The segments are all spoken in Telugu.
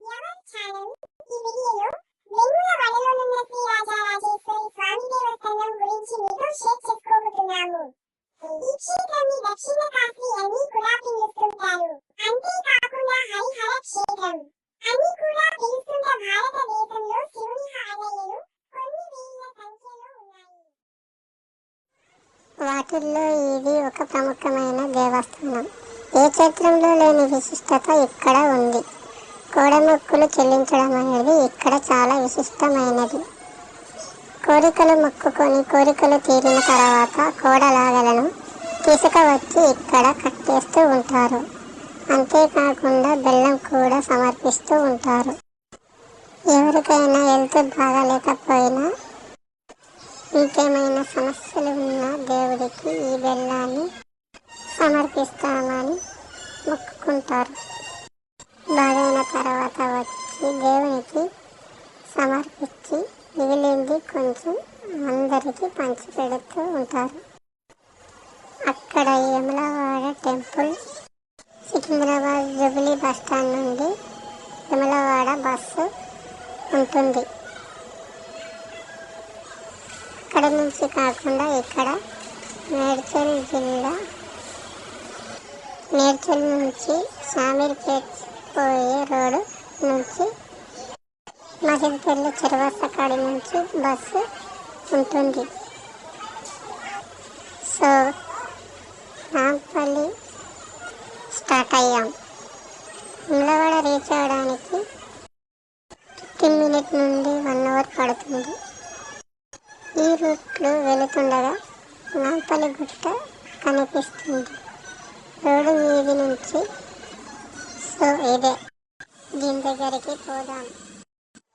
ఛానల్ ఈ వీడియోలో వెంగుల వడలోనున్న శ్రీ రాజరాజేశ్వరి స్వామి దేవస్థానం గురించి మీతో షేర్ చేసుకోబోతున్నాము ఈ క్షేత్రాన్ని దక్షిణ కాశీ అని కూడా పిలుస్తుంటారు అంతేకాకుండా హరిహర క్షేత్రం అని కూడా పిలుస్తున్న భారతదేశంలో శివుని ఆలయాలు కొన్ని వేల సంఖ్యలో ఉన్నాయి వాటిల్లో ఇది ఒక ప్రముఖమైన దేవస్థానం? ఏ క్షేత్రంలో లేని విశిష్టత ఇక్కడ ఉంది? కోడమొక్కులు చెల్లించడం అనేది ఇక్కడ చాలా విశిష్టమైనది. కోరికలు మొక్కుకొని కోరికలు తీరిన తర్వాత కోడలాగలను తీసుకువచ్చి ఇక్కడ కట్టేస్తూ ఉంటారు. అంతేకాకుండా బెల్లం కూడా సమర్పిస్తూ ఉంటారు. ఎవరికైనా హెల్త్ బాగలేకపోయినా ఇంకేమైనా సమస్యలు ఉన్న దేవుడికి ఈ బెల్లాన్ని సమర్పిస్తామని మొక్కుకుంటారు. బాగైన సమర్పించి మిగిలింది కొంచెం అందరికీ పంచిపెడుతూ ఉంటారు. అక్కడ Vemulawada temple Secunderabad Jubilee bus stand నుండి యమలవాడ బస్సు ఉంటుంది. అక్కడ నుంచి కాకుండా ఇక్కడ మేడ్చల్ జిల్లా మేడ్చల్ నుంచి షామీర్పేట్ పోయే రోడ్డు నుంచి మసిల్పల్లి చెరువస్త కాడి నుంచి బస్సు ఉంటుంది. సో నాంపల్లి స్టార్ట్ అయ్యాం. ఉమ్లవాడ రీచ్ అవ్వడానికి ఫిఫ్టీన్ మినిట్ నుండి వన్ అవర్ పడుతుంది. ఈ రూట్లో వెళుతుండగా నాంపల్లి గుట్ట కనిపిస్తుంది. రోడ్డు మీది నుంచి సో ఇదే. దీని దగ్గరికి పోదాం.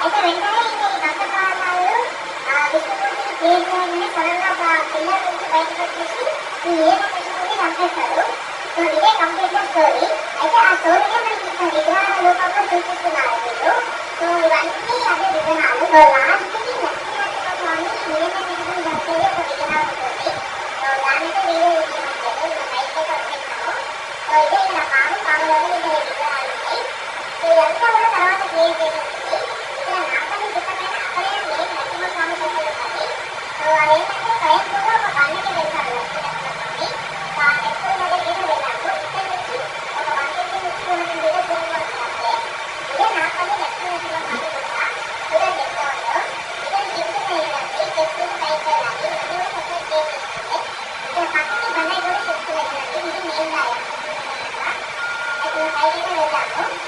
అయితే వెంటనే ఇక ఈ భక్త ఆ విష్ణుమూర్తిని ప్రేమ చేయగానే సడన్గా ఒక పిల్లల నుంచి బయటకు వచ్చేసి ఈ ఏక విష్ణుమూర్తి చంపేస్తాడు సో ఇదే కంప్లీట్గా స్టోరీ అయితే ఆ స్టోరీనే మనకి ఇక్కడ విగ్రహాల రూపంలో చూపిస్తున్నారు వీళ్ళు. సో ఇవన్నీ అదే విగ్రహాలు. సో లాస్ట్కి లక్ష్మీనరసింహ స్వామి నిజంగా విగ్రహం చంపేది ఒక విగ్రహం ఉంటుంది సో దానితో వీడియో సో ఇదే పాము ఇక్కడ విగ్రహాలు సో ఇదంతా కూడా తర్వాత క్రియేట్ ఉంటుంది ఇక్కడ నాపల్లి గుట్ట పైన అక్కడే మెయిన్ నరసింహస్వామి టెంపుల్ ఉంటుంది సో అదేంటంటే స్వయంభూగా ఒక బండికి వెళ్తారు లక్ష్మీ నరసింహస్వామి సో ఆ టెంపుల్ దగ్గరికి వెళ్ళాము ఇక్కడ నుంచి ఒక వన్ ఫిఫ్టీ నుంచి టూ హండ్రెడ్ మీటర్స్ దూరంలో ఉంటుంది ఇదే నాపల్లి లక్ష్మీ నరసింహస్వామి గుట్ట చూడండి ఎంత ఉందో ఇక్కడ లిఫ్ట్ వెళ్ళండి టెంపుల్ పైకి వెళ్ళాలి ఇవన్నీ కూడా సెపరేట్ చేసి ఉంటాయి ఇక్కడ పక్కకి బండై కూడా చెప్తున్నట్టు ఇది మెయిన్ దారి అయితే పైకి వెళ్దాము అయితే